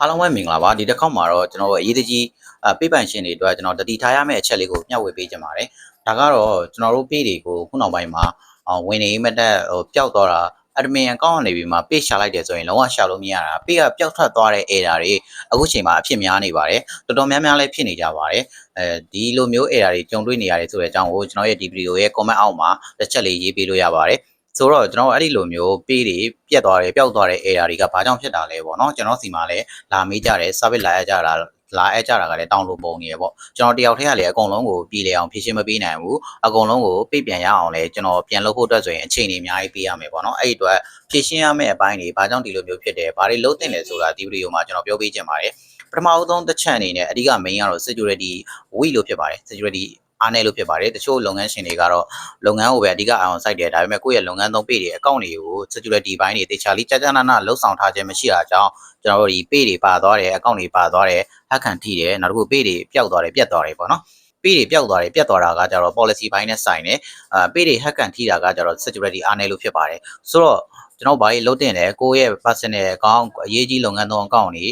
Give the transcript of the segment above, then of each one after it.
အားလုံးပဲမင်္ဂလာပါဒီတစ်ခေါက်မှာတော့ကျွန်တော်တို့အရေးတကြီးအပေးပန်ရှင်တွေအတွက်ကျွန်တော်တတိထားရမယ့်အချက်လေးကိုမျှဝေပေးချင်ပါတယ်ဒါကတော့ကျွန်တော်တို့ page တွေကိုခုနောက်ပိုင်းမှာအော်ဝင်နေမတက်ဟိုပျောက်သွားတာ admin account ကနေပြီးမှ page ရှာလိုက်တယ်ဆိုရင်လုံးဝရှာလို့မရတာ page ကပျောက်ထွက်သွားတဲ့ error တွေအခုချိန်မှာအဖြစ်များနေပါတယ်တော်တော်များများလည်းဖြစ်နေကြပါတယ်အဲဒီလိုမျိုး error တွေကြုံတွေ့နေရတယ်ဆိုတဲ့အကြောင်းကိုကျွန်တော်ရဲ့ဒီဗီဒီယိုရဲ့ comment အောက်မှာတစ်ချက်လေးရေးပေးလို့ရပါတယ် ဆိုတော့ကျွန်တော်အဲ့ဒီလိုမျိုး page တွေပြတ်သွားတယ်ပျောက်သွားတဲ့ error တွေကဘာကြောင့်ဖြစ်တာလဲပေါ့နော်ကျွန်တော်စီမှာလည်းလာမေးကြတယ် service လာရကြတာလာအပ်ကြတာကလည်းတောင်းလို့ပုံနေရပေါ့ကျွန်တော်တယောက်တည်းကလည်းအကုန်လုံးကိုပြည်လေအောင်ဖြည့်ရှင်းမပေးနိုင်ဘူးအကုန်လုံးကိုပြပြန်ရအောင်လဲကျွန်တော်ပြန်လုပ်ဖို့အတွက်ဆိုရင်အချိန်ကြီးအများကြီးပေးရမယ်ပေါ့နော်အဲ့ဒီအတွက်ဖြည့်ရှင်းရမယ့်အပိုင်းတွေဘာကြောင့်ဒီလိုမျိုးဖြစ်တယ်ဘာတွေလုပ်သင့်လဲဆိုတာဒီဗီဒီယိုမှာကျွန်တော်ပြောပေးချင်ပါတယ်ပထမအဆုံးတစ်ချက်အနေနဲ့အဓိက main ကတော့ security weak လို့ဖြစ်ပါတယ် security အားနေလို့ဖြစ်ပါတယ်တချို့လုပ်ငန်းရှင်တွေကတော့လုပ်ငန်းကိုပဲအဓိကအောင်စိုက်တယ်ဒါပေမဲ့ကိုယ့်ရဲ့လုပ်ငန်းသုံး page တွေအကောင့်တွေကို security ဘိုင်းတွေတေချာလေးကြာကြာနာနာလှုပ်ဆောင်ထားခြင်းမရှိတာကြောင့်ကျွန်တော်တို့ဒီ page တွေပါသွားတယ်အကောင့်တွေပါသွားတယ်ဟက်ခံထိတယ်နောက်တစ်ခု page တွေပျောက်သွားတယ်ပြတ်သွားတယ်ပေါ့နော် page တွေပျောက်သွားတယ်ပြတ်သွားတာကကြတော့ policy ဘိုင်းနဲ့ဆိုင်တယ်အာ page တွေဟက်ခံထိတာကကြတော့ security အားနေလို့ဖြစ်ပါတယ်ဆိုတော့ကျွန်တော်ဘာကြီးလုပ်တင်တယ်ကိုယ့်ရဲ့ personal account အရေးကြီးလုပ်ငန်းသုံးအကောင့်တွေ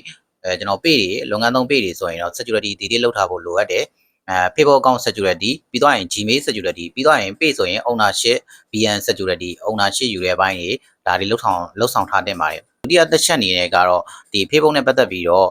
အဲကျွန်တော် page တွေလုပ်ငန်းသုံး page တွေဆိုရင်တော့ security တည်တည်လုပ်ထားဖို့လိုအပ်တယ် အဲ Facebook account security ပြီးတော့ရင် Gmail security ပြီးတော့ရင် page ဆိုရင် ownership VN security ownership ယူတဲ့ဘိုင်းတွေဒါတွေလောက်ဆောင်လောက်ဆောင်ထားတင်ပါတယ်ဒုတိယတစ်ချက်အနေနဲ့ကတော့ဒီ Facebook နဲ့ပတ်သက်ပြီးတော့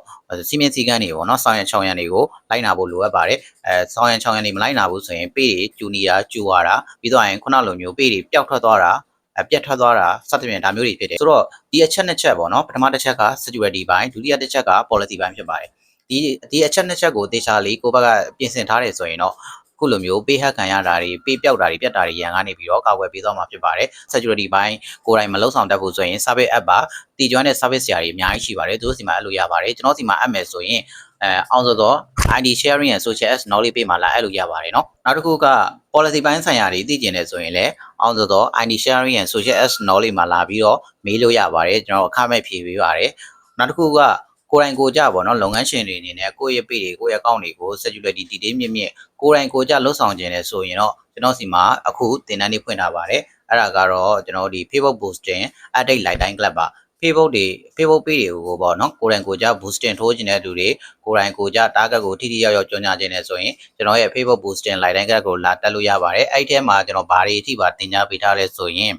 စီမင်းစည်းကမ်းတွေပေါ့နော်ဆောင်းရံချောင်းရံတွေကိုလိုက်နာဖို့လိုအပ်ပါတယ်အဲဆောင်းရံချောင်းရံတွေမလိုက်နာဘူးဆိုရင် page တွေကျူနီယာကျူရတာပြီးတော့ရင်ခုနလိုမျိုး page တွေပျောက်ထွက်သွားတာအပြတ်ထွက်သွားတာစသဖြင့်ဒါမျိုးတွေဖြစ်တယ်ဆိုတော့ဒီအချက်နှစ်ချက်ပေါ့နော်ပထမတစ်ချက်က security ဘိုင်းဒုတိယတစ်ချက်က policy ဘိုင်းဖြစ်ပါတယ် ဒီဒီအချက်နှစ်ချက်ကိုတေချာလေးကိုဘက်ကပြင်ဆင်ထားတယ်ဆိုရင်တော့ခုလိုမျိုးပေးဟက်ခံရတာတွေပေးပြောက်တာတွေပြတ်တာတွေရန်ကနေပြီးတော့ကာကွယ်ပေးသွားမှာဖြစ်ပါတယ် security ဘိုင်းကိုယ်တိုင်မလုံဆောင်တတ်ဘူးဆိုရင် service app ပါတည်ကျွမ်းတဲ့ service ဆရာတွေအများကြီးရှိပါတယ်သူတို့စီမှာအဲ့လိုရပါတယ်ကျွန်တော်စီမှာအပ်မယ်ဆိုရင်အဲအောင်ဆိုတော့ ID sharing and social as knowledge ပေးမှာလာအဲ့လိုရပါတယ်เนาะနောက်တစ်ခုက policy ပိုင်းဆိုင်ရာတွေသိကျင်တယ်ဆိုရင်လည်းအောင်ဆိုတော့ ID sharing and social as knowledge မှာလာပြီးတော့မေးလို့ရပါတယ်ကျွန်တော်အခမဲ့ဖြေပေးပါတယ်နောက်တစ်ခုက ကိုယ်တိုင်ကိုကြပေါ့နော်လုပ်ငန်းရှင်တွေအနေနဲ့ကိုယ့်ရဲ့ page တွေကိုယ့်ရဲ့ account တွေကို security တည်တည်မြင့်မြင့်ကိုယ်တိုင်ကိုကြလှုပ်ဆောင်ခြင်းနဲ့ဆိုရင်တော့ကျွန်တော်စီမှာအခုသင်တန်းလေးဖွင့်ထားပါတယ်အဲ့ဒါကတော့ကျွန်တော်ဒီ Facebook boosting update lifetime club ပါ Facebook တွေ Facebook page တွေကိုပေါ့နော်ကိုယ်တိုင်ကိုကြ boosting ထိုးခြင်းတဲ့လူတွေကိုယ်တိုင်ကိုကြ target ကိုထိထိရောက်ရောက်ကြော်ညာခြင်းနဲ့ဆိုရင်ကျွန်တော်ရဲ့ Facebook boosting lifetime club ကိုလာတက်လို့ရပါတယ်အဲ့ဒီထဲမှာကျွန်တော်ဘာတွေအထိပါသင်ကြားပေးထားလဲဆိုရင်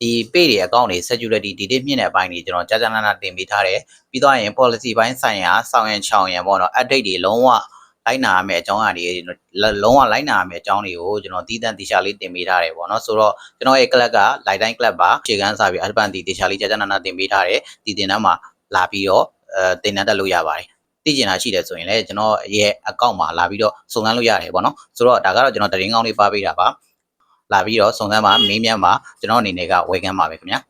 ဒီ page တွေအကောင့်တွေ security ဒီတိမြင့်တဲ့အပိုင်းတွေကျွန်တော်ကြာကြာနာနာတင်ပေးထားတယ်ပြီးတော့ရင် policy ဘိုင်းဆိုင်ရာစောင့်ရန်ချောင်ရန်ပေါ့နော် update တွေလုံးဝလိုက်နာရမယ့်အကြောင်းအရာတွေလုံးဝလိုက်နာရမယ့်အကြောင်းတွေကိုကျွန်တော်တည်တံ့တေချာလေးတင်ပေးထားတယ်ပေါ့နော်ဆိုတော့ကျွန်တော်ရဲ့ club က light time club ပါခြေကန်းစားပြီးအတပန်တီတေချာလေးကြာကြာနာနာတင်ပေးထားတယ်ဒီတင်တန်းမှာလာပြီးတော့အဲတင်တန်းတက်လို့ရပါတယ်သိကျင်တာရှိတယ်ဆိုရင်လည်းကျွန်တော်ရဲ့အကောင့်မှာလာပြီးတော့စုံစမ်းလို့ရတယ်ပေါ့နော်ဆိုတော့ဒါကတော့ကျွန်တော်တရင်ကောင်းလေးပါပေးတာပါ လာပြီးတော့စုံစမ်းပါမေးမြန်းပါကျွန်တော်အနေနဲ့ကဝယ်ကမ်းပါပဲခင်ဗျာ